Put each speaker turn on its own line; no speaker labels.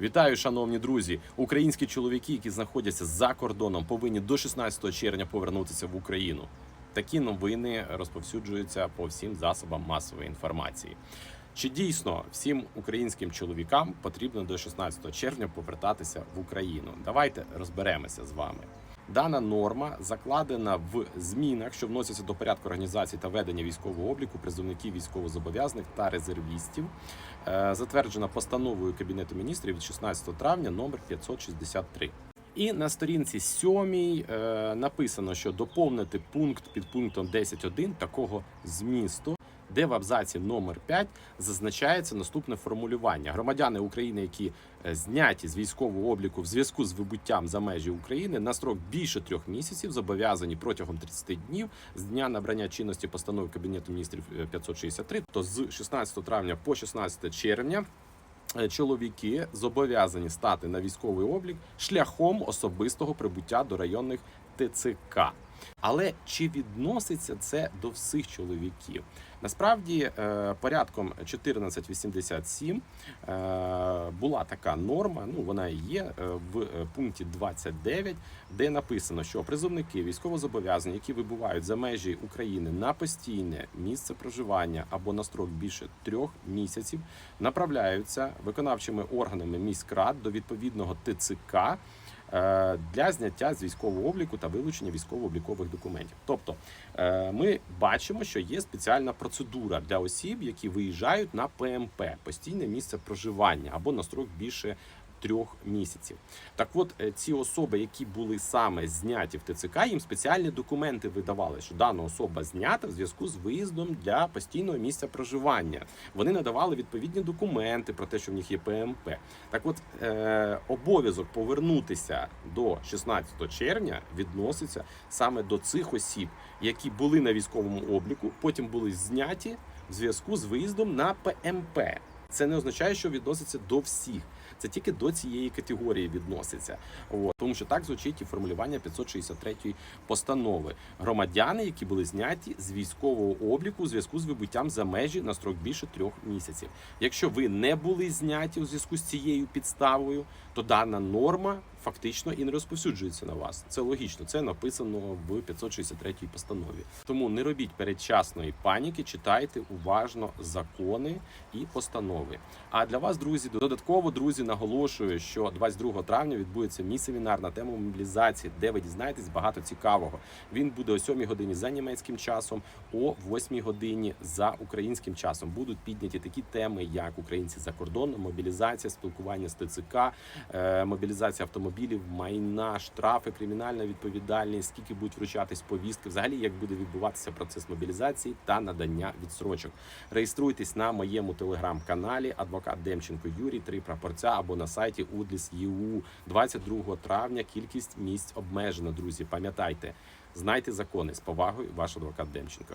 Вітаю, шановні друзі! Українські чоловіки, які знаходяться за кордоном, повинні до 16 червня повернутися в Україну. Такі новини розповсюджуються по всім засобам масової інформації. Чи дійсно всім українським чоловікам потрібно до 16 червня повертатися в Україну? Давайте розберемося з вами. Дана норма закладена в змінах, що вносяться до порядку організації та ведення військового обліку призовників військовозобов'язаних та резервістів, Е, затверджена постановою Кабінету міністрів від 16 травня номер 563. І на сторінці 7 е, написано, що доповнити пункт під пунктом 10.1 такого змісту, де в абзаці номер 5 зазначається наступне формулювання: громадяни України, які е, зняті з військового обліку в зв'язку з вибуттям за межі України на строк більше трьох місяців зобов'язані протягом 30 днів з дня набрання чинності постанови Кабінету міністрів е, 563, то з 16 травня по 16 червня. е, Чоловіки зобов'язані стати на військовий облік шляхом особистого прибуття до районних ТЦК. Але чи відноситься це до всіх чоловіків? Насправді, е, порядком 1487 е, була така норма. Ну вона і є е, в пункті 29, де написано, що призовники військовозобов'язані, які вибувають за межі України на постійне місце проживання або на строк більше трьох місяців, направляються виконавчими органами міськрад до відповідного ТЦК для зняття з військового обліку та вилучення військово-облікових документів. Тобто е, ми бачимо, що є спеціальна процедура для осіб, які виїжджають на ПМП постійне місце проживання або на строк більше. Трьох місяців. Так от е, ці особи, які були саме зняті в ТЦК, їм спеціальні документи видавали, що дана особа знята в зв'язку з виїздом для постійного місця проживання. Вони надавали відповідні документи про те, що в них є ПМП. Так от е, обов'язок повернутися до 16 червня відноситься саме до цих осіб, які були на військовому обліку, потім були зняті в зв'язку з виїздом на ПМП. Це не означає, що відноситься до всіх. Це тільки до цієї категорії відноситься. От. Тому що так звучить і формулювання 563 постанови. Громадяни, які були зняті з військового обліку у зв'язку з вибуттям за межі на строк більше трьох місяців. Якщо ви не були зняті у зв'язку з цією підставою, то дана норма фактично і не розповсюджується на вас. Це логічно, це написано в 563 постанові. Тому не робіть передчасної паніки, читайте уважно закони і постанови. А для вас, друзі, додатково друзі, наголошую, що 22 травня відбудеться мій семінар на тему мобілізації, де ви дізнаєтесь багато цікавого. Він буде о 7 годині за німецьким часом, о 8 годині за українським часом. Будуть підняті такі теми, як українці за кордоном, мобілізація, спілкування з ТЦК, е, мобілізація автомобілів, майна, штрафи, кримінальна відповідальність, скільки будуть вручатись повістки, взагалі як буде відбуватися процес мобілізації та надання відсрочок. Реєструйтесь на моєму телеграм-каналі Адвокат Демченко Юрій, три прапорця або на сайті Удліс.ЄУ. 22 травня. Кількість місць обмежена. Друзі, пам'ятайте, знайте закони з повагою. Ваш адвокат Демченко.